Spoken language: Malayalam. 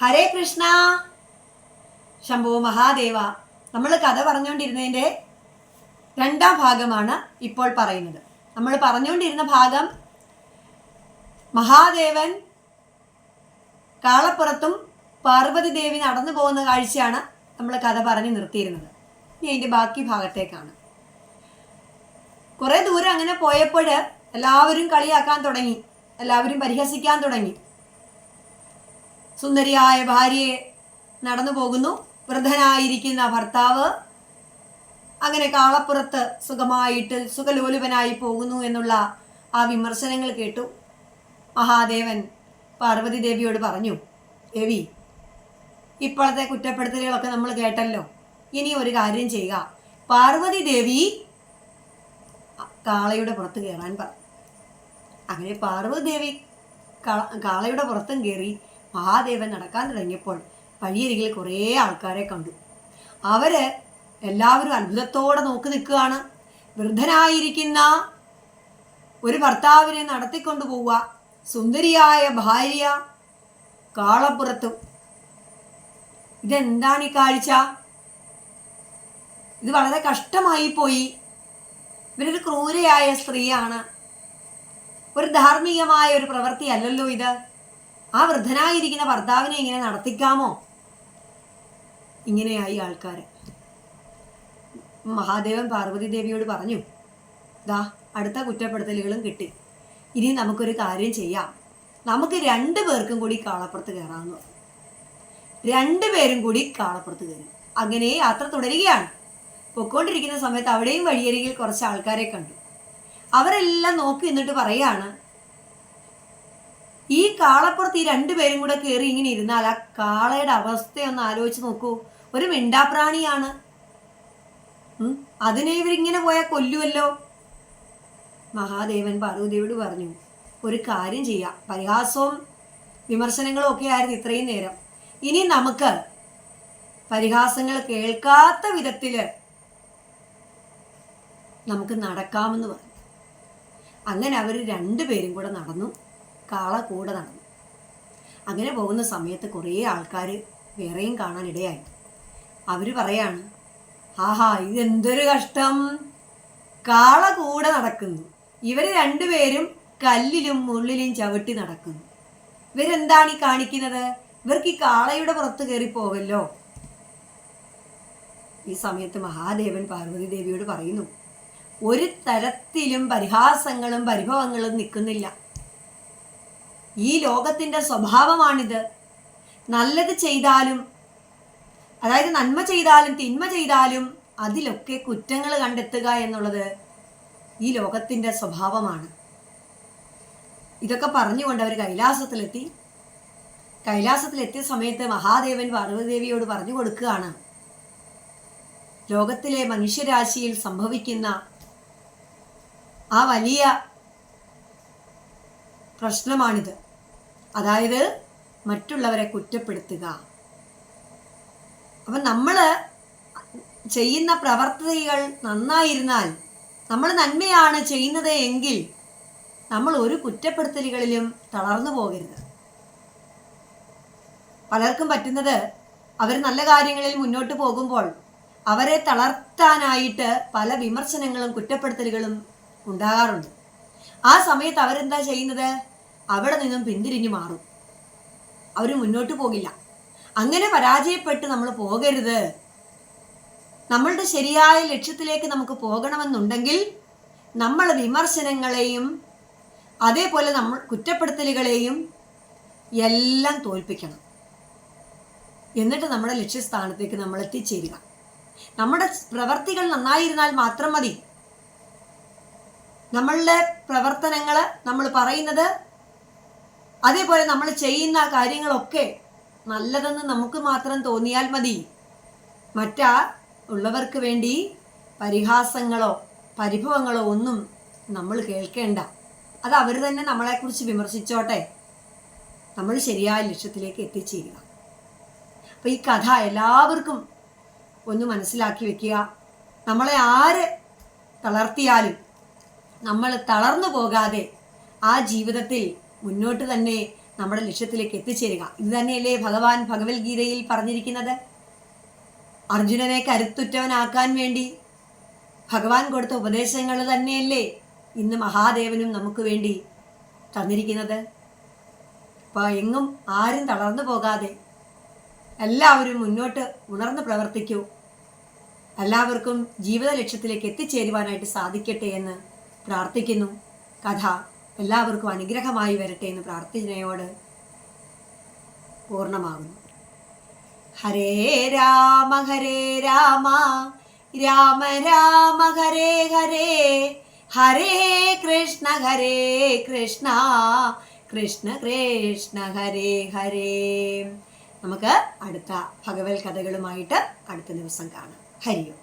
ഹരേ കൃഷ്ണ. ശംഭു മഹാദേവ. നമ്മൾ കഥ പറഞ്ഞുകൊണ്ടിരുന്നതിന്റെ രണ്ടാം ഭാഗമാണ് ഇപ്പോൾ പറയുന്നത്. നമ്മൾ പറഞ്ഞുകൊണ്ടിരുന്ന ഭാഗം മഹാദേവൻ കാളപ്പുറത്തും പാർവതി ദേവി നടന്നു പോകുന്ന കാഴ്ചയാണ് നമ്മൾ കഥ പറഞ്ഞു നിർത്തിയിരുന്നത്. ഇനി അതിന്റെ ബാക്കി ഭാഗത്തേക്കാണ്. കുറേ ദൂരം അങ്ങനെ പോയപ്പോൾ എല്ലാവരും കളിയാക്കാൻ തുടങ്ങി. എല്ലാവരും പരിഹസിക്കാൻ തുടങ്ങി. സുന്ദരിയായ ഭാര്യയെ നടന്നു പോകുന്നു. വൃദ്ധനായിരിക്കുന്ന ഭർത്താവ് അങ്ങനെ കാളപ്പുറത്ത് സുഖമായിട്ട് സുഖലോലുപനായി പോകുന്നു എന്നുള്ള ആ വിമർശനങ്ങൾ കേട്ടു. മഹാദേവൻ പാർവതി ദേവിയോട് പറഞ്ഞു ദേവി ഇപ്പോഴത്തെ കുറ്റപ്പെടുത്തലുകളൊക്കെ നമ്മൾ കേട്ടല്ലോ. ഇനി ഒരു കാര്യം ചെയ്യുക. പാർവതി ദേവി കാളയുടെ പുറത്ത് കയറാൻ പറഞ്ഞു അങ്ങനെ പാർവതി ദേവി കാളയുടെ പുറത്തും കയറി. മഹാദേവൻ നടക്കാൻ തുടങ്ങിയപ്പോൾ വഴിയരികിൽ കുറേ ആൾക്കാരെ കണ്ടു. അവർ എല്ലാവരും അത്ഭുതത്തോടെ നോക്കി നിൽക്കുകയാണ്. വൃദ്ധനായിരിക്കുന്ന ഒരു ഭർത്താവിനെ നടത്തിക്കൊണ്ടു പോവുക. സുന്ദരിയായ ഭാര്യ കാളപ്പുറത്തും. ഇതെന്താണ് ഈ കാഴ്ച? ഇത് വളരെ കഷ്ടമായി പോയി. ഇവരൊരു ക്രൂരയായ സ്ത്രീയാണ്. ഒരു ധാർമ്മികമായ ഒരു പ്രവൃത്തി അല്ലല്ലോ ഇത്. ആ വൃദ്ധനായിരിക്കുന്ന ഭർത്താവിനെ ഇങ്ങനെ നടത്തിക്കാമോ? ഇങ്ങനെയായി ആൾക്കാർ മഹാദേവൻ പാർവതി ദേവിയോട് പറഞ്ഞു ദാ അടുത്ത കുറ്റപ്പെടുത്തലുകളും കിട്ടി. ഇനി നമുക്കൊരു കാര്യം ചെയ്യാം. നമുക്ക് രണ്ടു പേർക്കും കൂടി കാളപ്പുറത്ത് കയറാമെന്ന് പറഞ്ഞു. രണ്ടുപേരും കൂടി കാളപ്പുറത്ത് കയറി. അങ്ങനെ യാത്ര തുടരുകയാണ്. പൊക്കോണ്ടിരിക്കുന്ന സമയത്ത് അവിടെയും വഴിയരികിൽ കുറച്ച് ആൾക്കാരെ കണ്ടു. അവരെല്ലാം നോക്കി നിന്നിട്ട് പറയാണ് ഈ കാളപ്പുറത്ത് ഈ രണ്ടുപേരും കൂടെ കയറി ഇങ്ങനെ ഇരുന്നാൽ ആ കാളയുടെ അവസ്ഥയൊന്ന് ആലോചിച്ച് നോക്കൂ. ഒരു മിണ്ടാപ്രാണിയാണ്. അതിനെ ഇവരിങ്ങനെ പോയാൽ കൊല്ലുമല്ലോ മഹാദേവൻ പാർവതിയോട് പറഞ്ഞു ഒരു കാര്യം ചെയ്യാം. പരിഹാസവും വിമർശനങ്ങളും ഒക്കെ ആയിരുന്നു ഇത്രയും നേരം. ഇനി നമുക്ക് പരിഹാസങ്ങൾ കേൾക്കാത്ത വിധത്തിൽ നമുക്ക് നടക്കാമെന്ന് പറഞ്ഞു. അങ്ങനെ അവർ രണ്ടുപേരും കൂടെ നടന്നു. കാള കൂടെ നടന്നു. അങ്ങനെ പോകുന്ന സമയത്ത് കുറേ ആൾക്കാർ വേറെയും കാണാൻ ഇടയായി. അവർ പറയാണ് ആഹാ ഇതെന്തൊരു കഷ്ടം. കാള കൂടെ നടക്കുന്നു. ഇവർ രണ്ടുപേരും കല്ലിലും മുള്ളിലും ചവിട്ടി നടക്കുന്നു. ഇവരെന്താണ് ഈ കാണിക്കുന്നത്? ഇവർക്ക് ഈ കാളയുടെ പുറത്ത് കയറി ഈ സമയത്ത് മഹാദേവൻ പാർവതി ദേവിയോട് പറയുന്നു ഒരു തരത്തിലും പരിഹാസങ്ങളും പരിഭവങ്ങളും നിൽക്കുന്നില്ല. ഈ ലോകത്തിന്റെ സ്വഭാവമാണിത്. നല്ലത് ചെയ്താലും അതായത് നന്മ ചെയ്താലും തിന്മ ചെയ്താലും അതിലൊക്കെ കുറ്റങ്ങൾ കണ്ടെത്തുക എന്നുള്ളത് ഈ ലോകത്തിന്റെ സ്വഭാവമാണ്. ഇതൊക്കെ പറഞ്ഞുകൊണ്ട് അവർ കൈലാസത്തിലെത്തി. കൈലാസത്തിലെത്തിയ സമയത്ത് മഹാദേവൻ പാർവതിദേവിയോട് പറഞ്ഞു കൊടുക്കുകയാണ്. ലോകത്തിലെ മനുഷ്യരാശിയിൽ സംഭവിക്കുന്ന ആ വലിയ പ്രശ്നമാണിത്. അതായത് മറ്റുള്ളവരെ കുറ്റപ്പെടുത്തുക. അപ്പം നമ്മൾ ചെയ്യുന്ന പ്രവർത്തികൾ നന്നായിരുന്നാൽ നമ്മൾ നന്മയാണ് ചെയ്യുന്നത് എങ്കിൽ നമ്മൾ ഒരു കുറ്റപ്പെടുത്തലുകളിലും തളർന്നു പോകരുത്. പലർക്കും പറ്റുന്നത് അവർ നല്ല കാര്യങ്ങളിൽ മുന്നോട്ട് പോകുമ്പോൾ അവരെ തളർത്താനായിട്ട് പല വിമർശനങ്ങളും കുറ്റപ്പെടുത്തലുകളും ഉണ്ടാകാറുണ്ട്. ആ സമയത്ത് അവരെന്താ ചെയ്യുന്നത്? അവിടെ നിന്നും പിന്തിരിഞ്ഞു മാറും. അവർ മുന്നോട്ട് പോകില്ല. അങ്ങനെ പരാജയപ്പെട്ട് നമ്മൾ പോകരുത്. നമ്മളുടെ ശരിയായ ലക്ഷ്യത്തിലേക്ക് നമുക്ക് പോകണമെന്നുണ്ടെങ്കിൽ നമ്മൾ വിമർശനങ്ങളെയും അതേപോലെ നമ്മൾ കുറ്റപ്പെടുത്തലുകളെയും എല്ലാം തോൽപ്പിക്കണം. എന്നിട്ട് നമ്മുടെ ലക്ഷ്യസ്ഥാനത്തേക്ക് നമ്മൾ എത്തിച്ചേരുക. നമ്മുടെ പ്രവർത്തികൾ നന്നായിരുന്നാൽ മാത്രം മതി. നമ്മളുടെ പ്രവർത്തനങ്ങൾ നമ്മൾ പറയുന്നത് അതേപോലെ നമ്മൾ ചെയ്യുന്ന കാര്യങ്ങളൊക്കെ നല്ലതെന്ന് നമുക്ക് മാത്രം തോന്നിയാൽ മതി. മറ്റാ ഉള്ളവർക്ക് വേണ്ടി പരിഹാസങ്ങളോ പരിഭവങ്ങളോ ഒന്നും നമ്മൾ കേൾക്കേണ്ട. അത് അവർ തന്നെ നമ്മളെക്കുറിച്ച് വിമർശിച്ചോട്ടെ. നമ്മൾ ശരിയായ ലക്ഷ്യത്തിലേക്ക് എത്തിച്ചേരുക. അപ്പോൾ ഈ കഥ എല്ലാവർക്കും ഒന്ന് മനസ്സിലാക്കി വെക്കുക. നമ്മളെ ആര് തളർത്തിയാലും നമ്മൾ തളർന്നു പോകാതെ ആ ജീവിതത്തിൽ മുന്നോട്ട് തന്നെ നമ്മുടെ ലക്ഷ്യത്തിലേക്ക് എത്തിച്ചേരുക. ഇത് തന്നെയല്ലേ ഭഗവാൻ ഭഗവത്ഗീതയിൽ പറഞ്ഞിരിക്കുന്നത്? അർജുനനെ കരുത്തുറ്റവനാക്കാൻ വേണ്ടി ഭഗവാൻ കൊടുത്ത ഉപദേശങ്ങൾ തന്നെയല്ലേ ഇന്ന് മഹാദേവനും നമുക്ക് വേണ്ടി തന്നിരിക്കുന്നത്? അപ്പോൾ എങ്ങും ആരും തളർന്നു പോകാതെ എല്ലാവരും മുന്നോട്ട് ഉണർന്ന് പ്രവർത്തിക്കൂ. എല്ലാവർക്കും ജീവിത ലക്ഷ്യത്തിലേക്ക് എത്തിച്ചേരുവാനായിട്ട് സാധിക്കട്ടെ എന്ന് പ്രാർത്ഥിക്കുന്നു. കഥ എല്ലാവർക്കും അനുഗ്രഹമായി വരട്ടെ എന്ന് പ്രാർത്ഥനയോട് പൂർണമാകുന്നു. ഹരേ രാമ ഹരേ രാമ രാമ രാമ ഹരേ ഹരേ ഹരേ കൃഷ്ണ ഹരേ കൃഷ്ണ കൃഷ്ണ കൃഷ്ണ ഹരേ ഹരേ. നമുക്ക് അടുത്ത ഭഗവത് കഥകളുമായിട്ട് അടുത്ത ദിവസം കാണാം. ഹരിയോ